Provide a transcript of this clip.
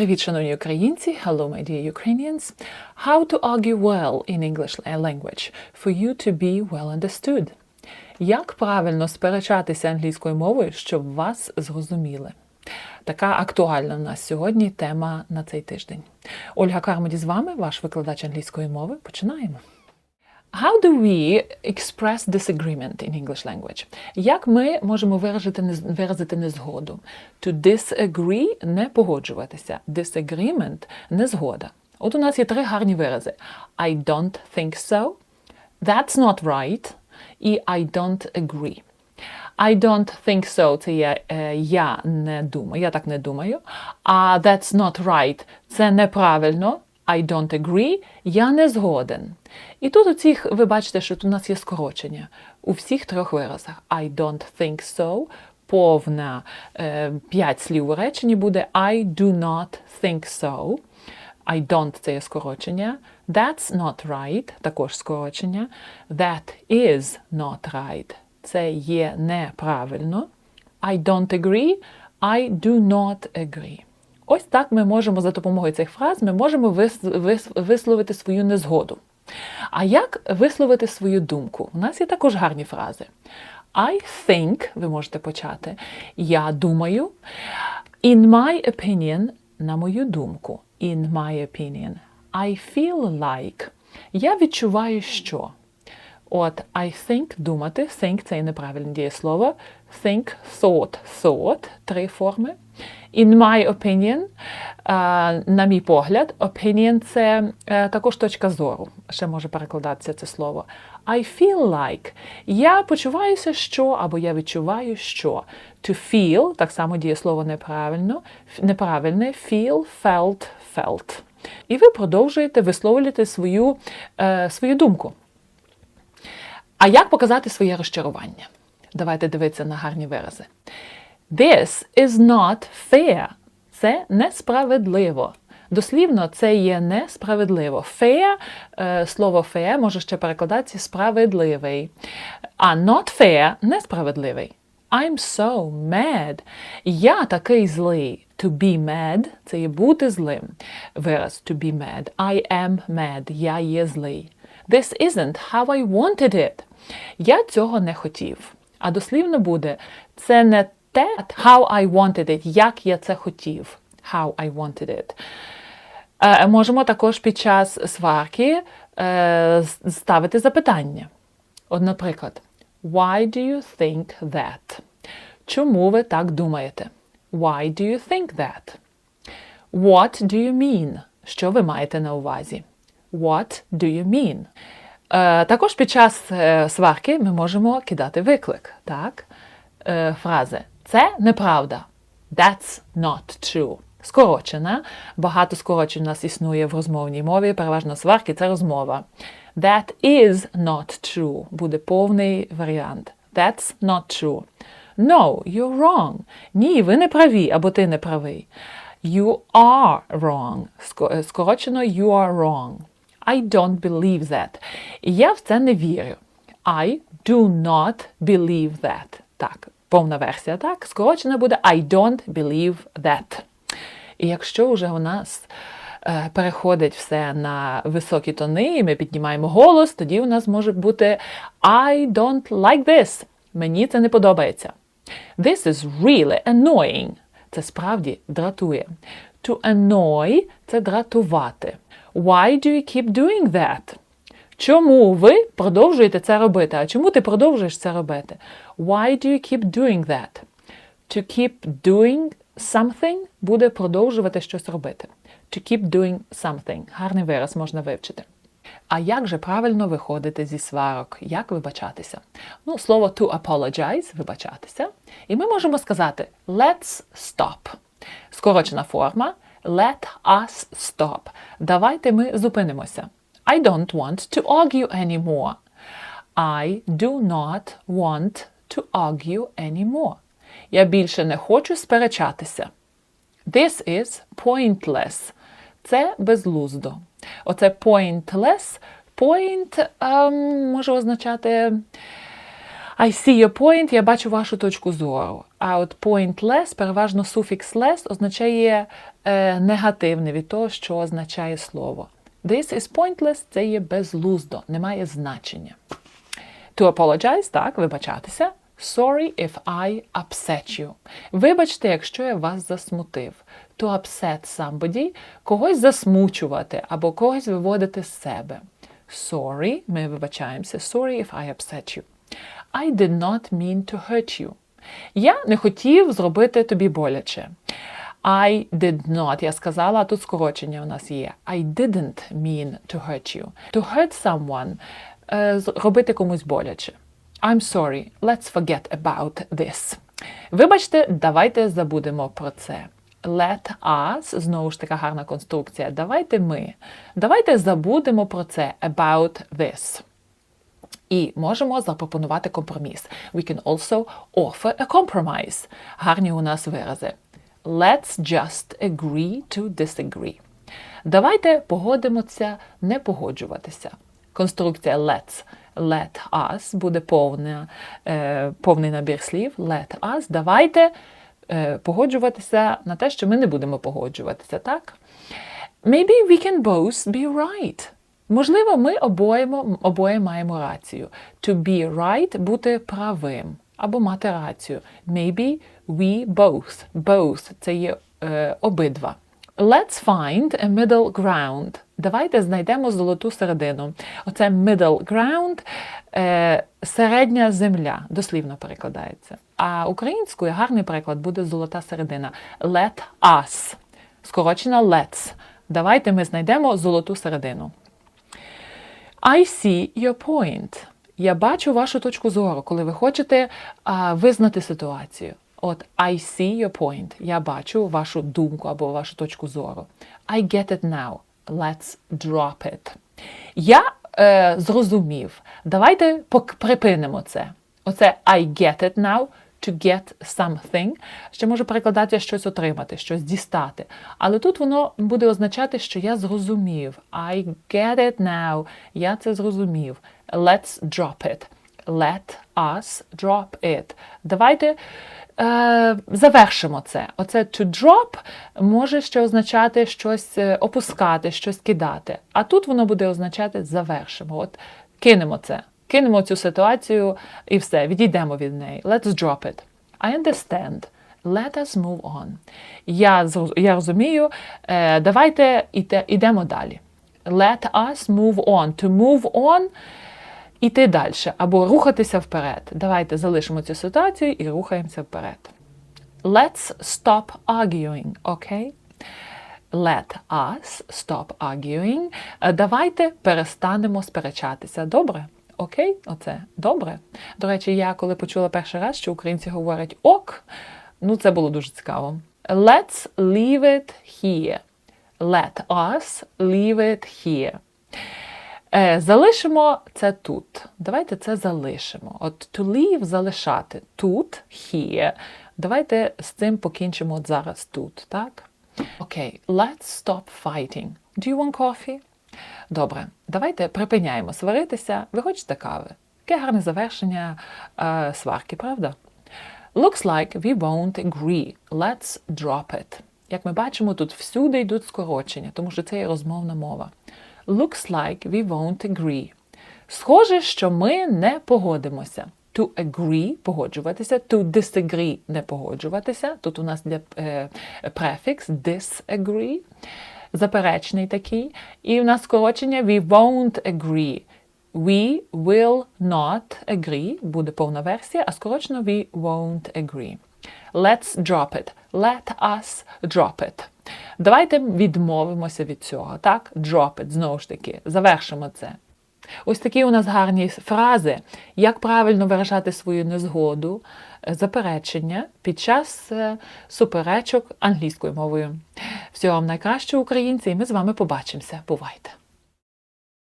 Привіт, шановні українці! Hello, my dear Ukrainians! How to argue well in English language for you to be well understood. Як правильно сперечатися англійською мовою, щоб вас зрозуміли? Така актуальна в нас сьогодні тема на цей тиждень. Ольга Кармоді з вами, ваш викладач англійської мови. Починаємо. How do we express disagreement in English language? Як ми можемо виразити, виразити незгоду? To disagree – не погоджуватися. Disagreement – незгода. От у нас є три гарні вирази. I don't think so, that's not right і I don't agree. I don't think so – це є е, я не думаю, я так не думаю. А that's not right – це неправильно. I don't agree, я не згоден. І тут у цих, ви бачите, що тут у нас є скорочення у всіх трьох виразах. I don't think so, повна е, п'ять слів у реченні буде I do not think so. I don't – це є скорочення. That's not right – також скорочення. That is not right – це є неправильно. I don't agree, I do not agree. Ось так ми можемо за допомогою цих фраз ми можемо вис- вис- висловити свою незгоду. А як висловити свою думку? У нас є також гарні фрази. I think, ви можете почати. Я думаю. In my opinion, на мою думку. In my opinion. I feel like. Я відчуваю, що. От I think думати, think це і неправильне дієслово. Think, thought, thought три форми. In my opinion, е, на мій погляд, opinion це е, також точка зору. Ще може перекладатися це слово. I feel like. Я почуваюся, що, або я відчуваю, що. To feel, так само дієслово неправильно, неправильне, feel, felt, felt. І ви продовжуєте висловлювати свою, е, свою думку. А як показати своє розчарування? Давайте дивитися на гарні вирази. This is not fair. Це несправедливо. Дослівно, це є несправедливо. Fair, е, слово fair може ще перекладатися справедливий. А not fair несправедливий. I'm so mad. Я такий злий. To be mad – це є бути злим. Вираз to be mad. I am mad. Я є злий. This isn't how I wanted it. Я цього не хотів. А дослівно буде це не те, how I wanted it, як я це хотів. How I wanted it. Е, можемо також під час сварки е, ставити запитання. От, наприклад, Why do you think that? Чому ви так думаєте? Why do you think that? What do you mean? Що ви маєте на увазі? What do you mean? Е, також під час е, сварки ми можемо кидати виклик. Так? Е, фрази Це неправда. That's not true. Скорочена. Багато скорочень у нас існує в розмовній мові. Переважно сварки це розмова. That is not true. Буде повний варіант. That's not true. No, you're wrong. Ні, ви не праві, або ти не правий. You are wrong. Скорочено you are wrong. I don't believe that. Я в це не вірю. I do not believe that. Так, повна версія, так? Скорочено буде I don't believe that. І якщо вже у нас е, переходить все на високі тони, і ми піднімаємо голос, тоді у нас може бути I don't like this. Мені це не подобається. This is really annoying. Це справді дратує. To annoy – це дратувати. Why do you keep doing that? Чому ви продовжуєте це робити? А чому ти продовжуєш це робити? Why do you keep doing that? To keep doing something буде продовжувати щось робити. To keep doing something. Гарний вираз можна вивчити. А як же правильно виходити зі сварок? Як вибачатися? Ну, слово to apologize вибачатися. І ми можемо сказати let's stop. Скорочена форма let us stop. Давайте ми зупинимося. I don't want to argue anymore. I do not want to argue anymore. Я більше не хочу сперечатися. This is pointless. Це безглуздо. Оце pointless. Point ем, може означати I see your point, я бачу вашу точку зору. А от pointless, переважно суфікс less означає е, негативне від того, що означає слово. This is pointless це є безлуздо, не має значення. To apologize, так, вибачатися. Sorry if I upset you. Вибачте, якщо я вас засмутив. To upset somebody – когось засмучувати або когось виводити з себе. Sorry, ми вибачаємося. Sorry if I upset you. I did not mean to hurt you. Я не хотів зробити тобі боляче. I did not. Я сказала, тут скорочення у нас є. I didn't mean to hurt you. To hurt someone е, робити комусь боляче. I'm sorry, let's forget about this. Вибачте, давайте забудемо про це. Let us, знову ж така гарна конструкція. Давайте ми. Давайте забудемо про це about this. І можемо запропонувати компроміс. We can also offer a compromise. Гарні у нас вирази. Let's just agree to disagree. Давайте погодимося не погоджуватися. Конструкція let's. Let us буде повна, е, повний набір слів. Let us. Давайте е, погоджуватися на те, що ми не будемо погоджуватися, так? Maybe we can both be right. Можливо, ми обоє, обоє маємо рацію. To be right – бути правим або мати рацію. Maybe we both. Both – це є е, обидва. Let's find a middle ground. Давайте знайдемо золоту середину. Оце middle ground е, середня земля, дослівно перекладається. А українською гарний переклад буде золота середина. Let us. Скорочено let's. Давайте ми знайдемо золоту середину. I see your point. Я бачу вашу точку зору, коли ви хочете а, визнати ситуацію. От I see your point. Я бачу вашу думку або вашу точку зору. I get it now. Let's drop it. Я е, зрозумів. Давайте припинимо це. Оце I get it now. To get something, ще може перекладати щось отримати, щось дістати. Але тут воно буде означати, що я зрозумів. I get it now. Я це зрозумів. Let's drop it. Let us drop it. Давайте е, завершимо це. Оце to drop може ще означати щось е, опускати, щось кидати. А тут воно буде означати завершимо. От кинемо це. Кинемо цю ситуацію і все, відійдемо від неї. Let's drop it. I understand. Let us move on. Я, я розумію. Е, давайте іде, ідемо далі. Let us move on. To move on – іти далі або рухатися вперед. Давайте залишимо цю ситуацію і рухаємося вперед. Let's stop arguing, окей? Let us stop arguing. Е, Давайте перестанемо сперечатися. Добре? Окей? Оце добре. До речі, я коли почула перший раз, що українці говорять ок, ну це було дуже цікаво. Let's leave it here. Let us leave it here. Е, залишимо це тут. Давайте це залишимо. От to leave залишати тут, here. Давайте з цим покінчимо от зараз тут, так? Окей, let's stop fighting. Do you want coffee? Добре, давайте припиняємо сваритися. Ви хочете кави? Яке гарне завершення е, сварки, правда? Looks like we won't agree. Let's drop it. Як ми бачимо, тут всюди йдуть скорочення, тому що це є розмовна мова. Looks like we won't agree. Схоже, що ми не погодимося. To agree – погоджуватися, to disagree – не погоджуватися. Тут у нас є е, префікс disagree, заперечний такий. І в нас скорочення we won't agree. We will not agree, буде повна версія, а скорочено we won't agree. Let's drop it. Let us drop it. Давайте відмовимося від цього, так? Drop it, знову ж таки, завершимо це. Ось такі у нас гарні фрази, як правильно виражати свою незгоду, е, заперечення під час е, суперечок англійською мовою. Всього вам найкращого, українці, і ми з вами побачимося. Бувайте!